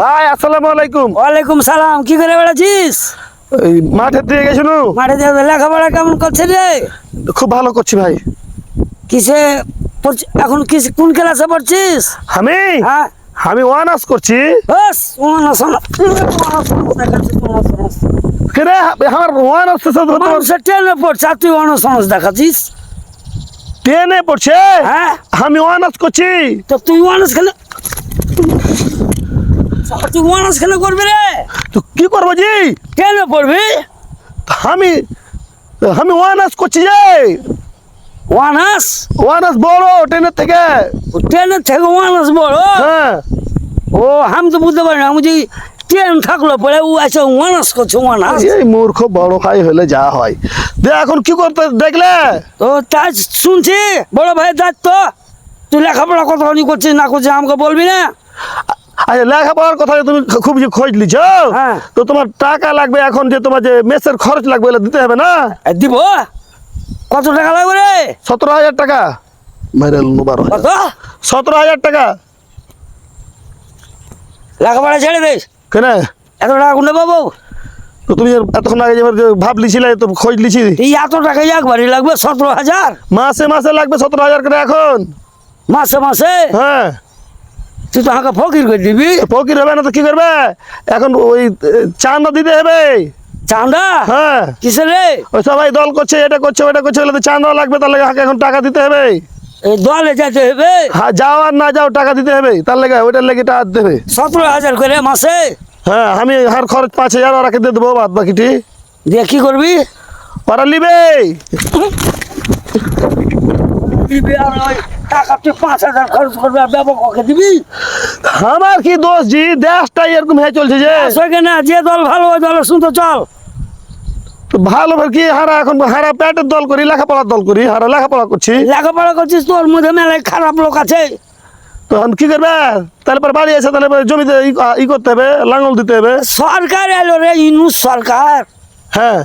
ভাই আসসালামু আলাইকুম। ওয়ালাইকুম সালাম কি করে বেড়াচ্ছিস? মাঠের দিকে গেছিল মাঠে দিয়ে লেখাপড়া কেমন করছে রে? খুব ভালো করছি ভাই। কিসে এখন কিস কোন ক্লাসে পড়ছিস? আমি? হ্যাঁ। আমি ওয়ানাস করছি। বাস শোনা দেখাচ্ছিস কেরে আমার ওয়ানাস তো মানুষের ট্রেনে পড়ছে আর তুই অনসনস দেখাচ্ছিস? টেনে পড়ছে? হ্যাঁ। আমি ওয়ানাস করছি। তো তুই ওয়ানাস খেলে তুই ওয়ানাস খেলে করবি রে? তো কি করব জি? ট্রেনে পড়বি আমি আমি ওয়ানাস করছি যে ওয়ানাস? ওয়ানাস বড় ট্রেনের থেকে। ট্রেনের থেকে ওয়ানাস বড়? হ্যাঁ। ও আমি তো বুঝতে পারি না আমি যে ট্রেন থাকল পরে ও আছে ওয়ানাস করছে ওয়ানাস। এই মূর্খ বড় ভাই হলে যা হয়। দে এখন কি করতে দেখলে? তো তাই শুনছি বড় ভাই তো তুই লেখাপড়া কতখানি করছিস না করছিস আমাকে বলবি না? আচ্ছা লেখাপড়ার কথা যে তুমি খুব যে খোঁজ লিছ হ্যাঁ। তো তোমার টাকা লাগবে এখন যে তোমার যে মেসের খরচ লাগবে এগুলো দিতে হবে না? দিব? কত টাকা লাগবে রে? সতেরো হাজার টাকা। মাইরেল বারো সতেরো হাজার টাকা। লেখাপড়া ছেড়ে দে কেন? এত টাকা কোনে পাবো? তো তুমি এতক্ষণ আগে যে যে ভাব লিছিলে তো খোঁজ লিছি এই এত টাকা একবারই লাগবে সতেরো হাজার? মাসে মাসে লাগবে সতেরো হাজার করে এখন। মাসে মাসে? হ্যাঁ। তুই তো আমাকে ফকির করে দিবি। ফকির হবে না তো কি করবে? এখন ওই চাঁদা দিতে হবে। চাঁদা? হ্যাঁ। কিসে রে? ওই সবাই দল করছে এটা করছে ওটা করছে বলে তো চাঁদা লাগবে তাহলে হাকে এখন টাকা দিতে হবে। এই দলে যেতে হবে। হ্যাঁ যাও আর না যাও টাকা দিতে হবে। তার লেগে ওইটার লেগে টাকা দিতে হবে। সতেরো হাজার করে মাসে? হ্যাঁ আমি হার খরচ পাঁচ হাজার ওরাকে দিয়ে দেবো বাদ বাকিটি। দিয়ে কি করবি? ওরা নিবে। দিবি আর টাকা তুই পাঁচ হাজার খরচ করবি আর দিবি? আমার কি দোষ জি? দেশটাই এরকম হয়ে চলছে যে। আসবে না যে দল ভালো ওই দলের শুনতে চল। ভালো কি হারা? এখন হারা প্যাটের দল করি লেখাপড়ার দল করি হারা লেখাপড়া করছি। লেখাপড়া করছিস তোর মধ্যে মেলায় খারাপ লোক আছে। তখন কি করবে? তাহলে পরে বাড়ি এসে তাহলে জমিতে ই- করতে হবে লাঙল দিতে হবে। সরকার এলো রে ইনুস সরকার। হ্যাঁ।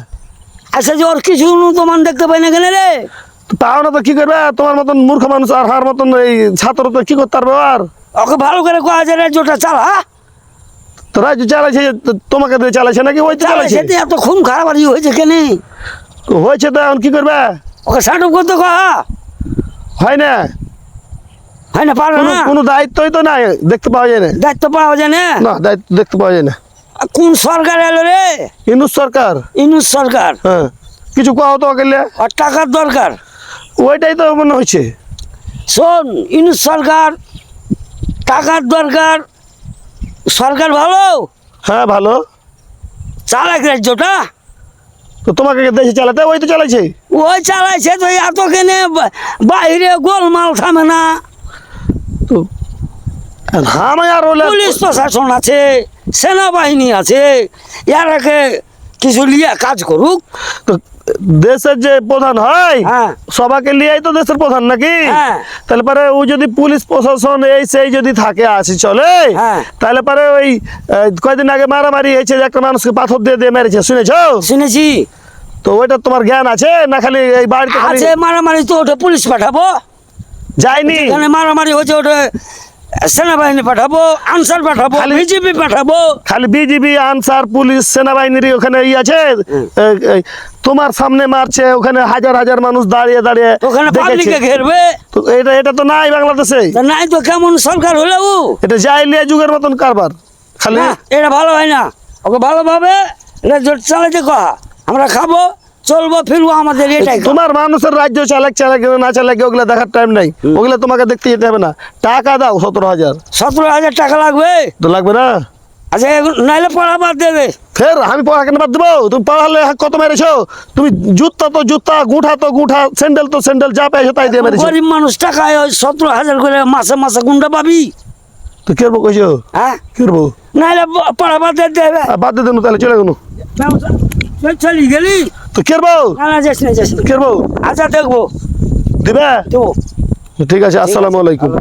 আচ্ছা যে ওর কিছু উন্নতমান দেখতে পাই না কেন রে? তাও না তো কি করবে? তোমার মতন মূর্খ মানুষ আর হার মতন এই ছাত্র তো কি করতে পারবে আর? ওকে ভালো করে কোয়া যায় রাজ্যটা চালা তো রাজ্য চালাইছে তো তোমাকে দিয়ে চালাইছে নাকি ওই চালাইছে এত খুন খারাপ আর হয়েছে কেন? হয়েছে তো এখন কি করবে? ওকে সাটুক করতে কহা হয়? না। হয় না পারো কোনো না? কোনো দায়িত্বই তো নাই দেখতে পাওয়া যায় না। দায়িত্ব পাওয়া যায় না? না দায়িত্ব দেখতে পাওয়া যায় না। কোন সরকার এলো রে? হিন্দু সরকার। ইনুস সরকার? হ্যাঁ। কিছু কোয়া তো গেলে আর টাকার দরকার? ওইটাই তো মনে হয়েছে শোন ইনুস সরকার টাকার দরকার সরকার ভালো? হ্যাঁ ভালো। চালাক রাজ্যটা তো তোমাকে দেশে চালাতে? ওই তো চালাইছে। ওই চালাইছে তো এত কেনে বাইরে গোলমাল থামে না। তো আমি আর পুলিশ প্রশাসন আছে সেনাবাহিনী আছে এরাকে কিছু লিয়া কাজ করুক। তো দেশের যে প্রধান হয় হ্যাঁ। সবাকে লিয়াই তো দেশের প্রধান নাকি? হ্যাঁ। তাহলে পরে ও যদি পুলিশ প্রশাসন এই সেই যদি থাকে আসি চলে। হ্যাঁ। তাহলে পরে ওই আহ, কয়দিন আগে মারামারি হয়েছে একটা মানুষকে পাথর দিয়ে দিয়ে মেরেছে শুনেছ? শুনেছি। তো ওইটা তোমার জ্ঞান আছে? না খালি এই বাড়িতে আছে মারামারি তো ওটা পুলিশ পাঠাবো। যায়নি? এখানে মারামারি হয়েছে ওটা সেনাবাহিনী পাঠাবো আনসার পাঠাবো খালি- বিজেপি পাঠাবো। খালি বিজিবি আনসার পুলিশ সেনাবাহিনীর ওখানে ই আছে। তোমার সামনে মারছে ওখানে হাজার হাজার মানুষ দাঁড়িয়ে দাঁড়িয়ে ওখানে। পাবলিকে ঘেরবে। এটা এটা তো নাই বাংলাদেশে। নাই তো কেমন সরকার হলেও এটা জাইলিয়া যুগের মতন কারবার। খালি এটা ভালো হয় না। ওকে ভালোভাবে চালাতে কহা আমরা খাব চলবো ফিরবো আমাদের এটাই তোমার মানুষের রাজ্য চালাক চালাক না চালাক ওগুলো দেখার টাইম নাই। ওগুলো তোমাকে দেখতে যেতে হবে না। টাকা দাও সতেরো হাজার। সতেরো হাজার টাকা লাগবে। তো লাগবে না? আচ্ছা নাইলে পড়া বাদ দেবে ফের আমি পড়া কেন বাদ দেবো? তুমি পড়ালে কত মেরেছো? তুমি জুতা তো জুতা গুঁঠা তো গুঁঠা স্যান্ডেল তো স্যান্ডেল যা পেয়েছ তাই দিয়ে মেরেছো। গরিব মানুষ টাকায় ওই সতেরো হাজার করে মাসে মাসে গুন্ডা পাবি। তো কেরবো কইছো? হ্যাঁ? কেরবো? নাইলে ব- পড়া বাদ হবে বাদ দিয়ে দেবো তাহলে চলে গেল চলি গেলি? তো কেরবো? না না যাস না যাস কেরবো? আচ্ছা দেখব। দিবে? দেবো। ঠিক আছে আসসালামু আলাইকুম।